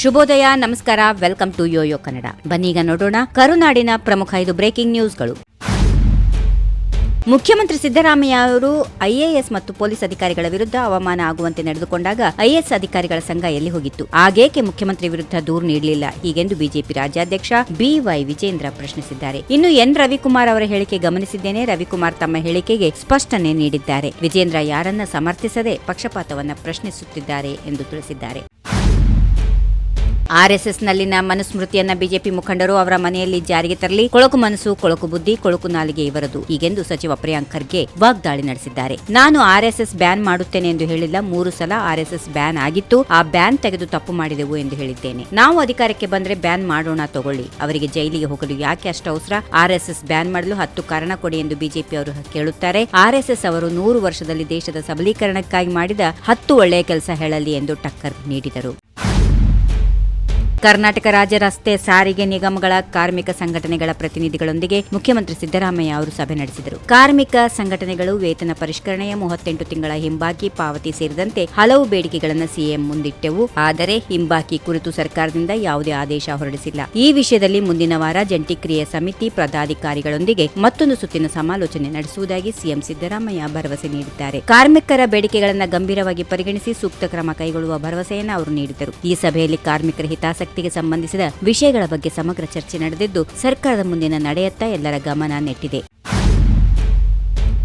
ಶುಭೋದಯ, ನಮಸ್ಕಾರ, welcome to Yoyo Kannada. ಬನ್ನೀಗ ನೋಡೋಣ ಕರುನಾಡಿನ ಪ್ರಮುಖ ಐದು ಬ್ರೇಕಿಂಗ್ ನ್ಯೂಸ್ಗಳು. ಮುಖ್ಯಮಂತ್ರಿ ಸಿದ್ದರಾಮಯ್ಯ ಅವರು ಐಎಎಸ್ ಮತ್ತು ಪೊಲೀಸ್ ಅಧಿಕಾರಿಗಳ ವಿರುದ್ಧ ಅವಮಾನ ಆಗುವಂತೆ ನಡೆದುಕೊಂಡಾಗ ಐಎಎಸ್ ಅಧಿಕಾರಿಗಳ ಸಂಘ ಎಲ್ಲಿ ಹೋಗಿತ್ತು? ಆಗೇಕೆ ಮುಖ್ಯಮಂತ್ರಿ ವಿರುದ್ಧ ದೂರು ನೀಡಲಿಲ್ಲ? ಹೀಗೆಂದು ಬಿಜೆಪಿ ರಾಜ್ಯಾಧ್ಯಕ್ಷ ಬಿವೈ ವಿಜೇಂದ್ರ ಪ್ರಶ್ನಿಸಿದ್ದಾರೆ. ಇನ್ನು ಎನ್ ರವಿಕುಮಾರ್ ಅವರ ಹೇಳಿಕೆ ಗಮನಿಸಿದ್ದೇನೆ. ರವಿಕುಮಾರ್ ತಮ್ಮ ಹೇಳಿಕೆಗೆ ಸ್ಪಷ್ಟನೆ ನೀಡಿದ್ದಾರೆ. ವಿಜೇಂದ್ರ ಯಾರನ್ನ ಸಮರ್ಥಿಸದೆ ಪಕ್ಷಪಾತವನ್ನ ಪ್ರಶ್ನಿಸುತ್ತಿದ್ದಾರೆ ಎಂದು ತಿಳಿಸಿದ್ದಾರೆ. ಆರ್ಎಸ್ಎಸ್ನಲ್ಲಿನ ಮನುಸ್ಮೃತಿಯನ್ನ ಬಿಜೆಪಿ ಮುಖಂಡರು ಅವರ ಮನೆಯಲ್ಲಿ ಜಾರಿಗೆ ತರಲಿ. ಕೊಳಕು ಮನಸ್ಸು, ಕೊಳಕು ಬುದ್ಧಿ, ಕೊಳಕು ನಾಲಿಗೆ ಇವರದು. ಹೀಗೆಂದು ಸಚಿವ ಪ್ರಿಯಾಂಕ್ ಖರ್ಗೆ ವಾಗ್ದಾಳಿ ನಡೆಸಿದ್ದಾರೆ. ನಾನು ಆರ್ಎಸ್ಎಸ್ ಬ್ಯಾನ್ ಮಾಡುತ್ತೇನೆ ಎಂದು ಹೇಳಿಲ್ಲ. ಮೂರು ಸಲ ಆರ್ಎಸ್ಎಸ್ ಬ್ಯಾನ್ ಆಗಿತ್ತು. ಆ ಬ್ಯಾನ್ ತೆಗೆದು ತಪ್ಪು ಮಾಡಿದೆವು ಎಂದು ಹೇಳಿದ್ದೇನೆ. ನಾವು ಅಧಿಕಾರಕ್ಕೆ ಬಂದ್ರೆ ಬ್ಯಾನ್ ಮಾಡೋಣ ತಗೊಳ್ಳಿ. ಅವರಿಗೆ ಜೈಲಿಗೆ ಹೋಗಲು ಯಾಕೆ ಅಷ್ಟು ಅವಸರ? ಆರ್ಎಸ್ಎಸ್ ಬ್ಯಾನ್ ಮಾಡಲು ಹತ್ತು ಕಾರಣ ಕೊಡಿ ಎಂದು ಬಿಜೆಪಿ ಅವರು ಕೇಳುತ್ತಾರೆ. ಆರ್ಎಸ್ಎಸ್ ಅವರು ನೂರು ವರ್ಷದಲ್ಲಿ ದೇಶದ ಸಬಲೀಕರಣಕ್ಕಾಗಿ ಮಾಡಿದ ಹತ್ತು ಒಳ್ಳೆಯ ಕೆಲಸ ಹೇಳಲಿ ಎಂದು ಟಕ್ಕರ್ ನೀಡಿದರು. ಕರ್ನಾಟಕ ರಾಜ್ಯ ರಸ್ತೆ ಸಾರಿಗೆ ನಿಗಮಗಳ ಕಾರ್ಮಿಕ ಸಂಘಟನೆಗಳ ಪ್ರತಿನಿಧಿಗಳೊಂದಿಗೆ ಮುಖ್ಯಮಂತ್ರಿ ಸಿದ್ದರಾಮಯ್ಯ ಅವರು ಸಭೆ ನಡೆಸಿದರು. ಕಾರ್ಮಿಕ ಸಂಘಟನೆಗಳು ವೇತನ ಪರಿಷ್ಕರಣೆಯ ಮೂವತ್ತೆಂಟು ತಿಂಗಳ ಹಿಂಬಾಕಿ ಪಾವತಿ ಸೇರಿದಂತೆ ಹಲವು ಬೇಡಿಕೆಗಳನ್ನು ಸಿಎಂ ಮುಂದಿಟ್ಟೆವು. ಆದರೆ ಹಿಂಬಾಕಿ ಕುರಿತು ಸರ್ಕಾರದಿಂದ ಯಾವುದೇ ಆದೇಶ ಹೊರಡಿಸಿಲ್ಲ. ಈ ವಿಷಯದಲ್ಲಿ ಮುಂದಿನ ವಾರ ಜಂಟಿ ಕ್ರಿಯೆ ಸಮಿತಿ ಪದಾಧಿಕಾರಿಗಳೊಂದಿಗೆ ಮತ್ತೊಂದು ಸುತ್ತಿನ ಸಮಾಲೋಚನೆ ನಡೆಸುವುದಾಗಿ ಸಿಎಂ ಸಿದ್ದರಾಮಯ್ಯ ಭರವಸೆ ನೀಡಿದ್ದಾರೆ. ಕಾರ್ಮಿಕರ ಬೇಡಿಕೆಗಳನ್ನು ಗಂಭೀರವಾಗಿ ಪರಿಗಣಿಸಿ ಸೂಕ್ತ ಕ್ರಮ ಕೈಗೊಳ್ಳುವ ಭರವಸೆಯನ್ನು ಅವರು ನೀಡಿದರು. ಈ ಸಭೆಯಲ್ಲಿ ಕಾರ್ಮಿಕರ ಹಿತಾಸಕ್ತಿಗೆ ಸಂಬಂಧಿಸಿದ ವಿಷಯಗಳ ಬಗ್ಗೆ ಸಮಗ್ರ ಚರ್ಚೆ ನಡೆದಿದ್ದು, ಸರ್ಕಾರದ ಮುಂದಿನ ನಡೆಯತ್ತ ಎಲ್ಲರ ಗಮನ ನೆಟ್ಟಿದೆ.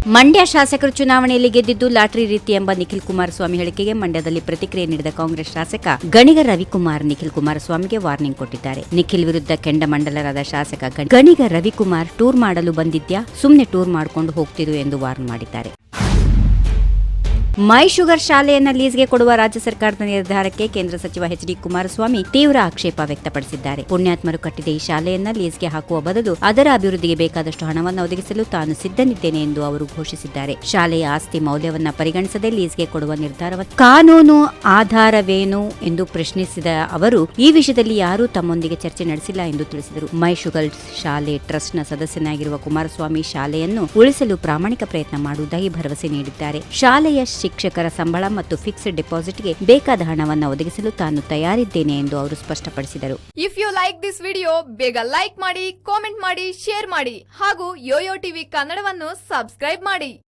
ಮಂಡ್ಯ ಶಾಸಕರು ಚುನಾವಣೆಯಲ್ಲಿ ಗೆದ್ದಿದ್ದು ಲಾಟರಿ ರೀತಿ ಎಂಬ ನಿಖಿಲ್ ಕುಮಾರಸ್ವಾಮಿ ಹೇಳಿಕೆಗೆ ಮಂಡ್ಯದಲ್ಲಿ ಪ್ರತಿಕ್ರಿಯೆ ನೀಡಿದ ಕಾಂಗ್ರೆಸ್ ಶಾಸಕ ಗಣಿಗ ರವಿಕುಮಾರ್ ನಿಖಿಲ್ ಕುಮಾರಸ್ವಾಮಿಗೆ ವಾರ್ನಿಂಗ್ ಕೊಟ್ಟಿದ್ದಾರೆ. ನಿಖಿಲ್ ವಿರುದ್ಧ ಕೆಂಡಮಂಡಲರಾದ ಶಾಸಕ ಗಣಿ- ಗಣಿಗ ರವಿಕುಮಾರ್ ಟೂರ್ ಮಾಡಲು ಬಂದಿದ್ಯಾ? ಸುಮ್ಮನೆ ಟೂರ್ ಮಾಡ್ಕೊಂಡು ಹೋಗ್ತಿರು ಎಂದು ವಾರ್ನ್ ಮಾಡಿದ್ದಾರೆ. ಮೈ ಶುಗರ್ ಶಾಲೆಯನ್ನ ಲೀಸ್ಗೆ ಕೊಡುವ ರಾಜ್ಯ ಸರ್ಕಾರದ ನಿರ್ಧಾರಕ್ಕೆ ಕೇಂದ್ರ ಸಚಿವ ಎಚ್ ಡಿ ಕುಮಾರಸ್ವಾಮಿ ತೀವ್ರ ಆಕ್ಷೇಪ ವ್ಯಕ್ತಪಡಿಸಿದ್ದಾರೆ. ಪುಣ್ಯಾತ್ಮರು ಕಟ್ಟಿದ ಈ ಶಾಲೆಯನ್ನ ಲೀಸ್ಗೆ ಹಾಕುವ ಬದಲು ಅದರ ಅಭಿವೃದ್ಧಿಗೆ ಬೇಕಾದಷ್ಟು ಹಣವನ್ನು ಒದಗಿಸಲು ತಾನು ಸಿದ್ಧನಿದ್ದೇನೆ ಎಂದು ಅವರು ಘೋಷಿಸಿದ್ದಾರೆ. ಶಾಲೆಯ ಆಸ್ತಿ ಮೌಲ್ಯವನ್ನ ಪರಿಗಣಿಸದೆ ಲೀಸ್ಗೆ ಕೊಡುವ ನಿರ್ಧಾರವನ್ನು ಕಾನೂನು ಆಧಾರವೇನು ಎಂದು ಪ್ರಶ್ನಿಸಿದ ಅವರು, ಈ ವಿಷಯದಲ್ಲಿ ಯಾರೂ ತಮ್ಮೊಂದಿಗೆ ಚರ್ಚೆ ನಡೆಸಿಲ್ಲ ಎಂದು ತಿಳಿಸಿದರು. ಮೈ ಶುಗರ್ ಶಾಲೆ ಟ್ರಸ್ಟ್ನ ಸದಸ್ಯನಾಗಿರುವ ಕುಮಾರಸ್ವಾಮಿ ಶಾಲೆಯನ್ನು ಉಳಿಸಲು ಪ್ರಾಮಾಣಿಕ ಪ್ರಯತ್ನ ಮಾಡುವುದಾಗಿ ಭರವಸೆ ನೀಡಿದ್ದಾರೆ. ಶಾಲೆಯ ಶಿಕ್ಷಕರ ಸಂಬಳ ಮತ್ತು ಫಿಕ್ಸ್ಡ್ ಡೆಪಾಸಿಟ್ಗೆ ಬೇಕಾದ ಹಣವನ್ನು ಒದಗಿಸಲು ತಾನು ತಯಾರಿದ್ದೇನೆ ಎಂದು ಅವರು ಸ್ಪಷ್ಟಪಡಿಸಿದರು. If you like this video ಬೇಗ ಲೈಕ್ ಮಾಡಿ ಕಾಮೆಂಟ್ ಮಾಡಿ ಶೇರ್ ಮಾಡಿ ಹಾಗೂ ಯೋಯೋ ಟಿವಿ ಕನ್ನಡವನ್ನು ಸಬ್ಸ್ಕ್ರೈಬ್ ಮಾಡಿ.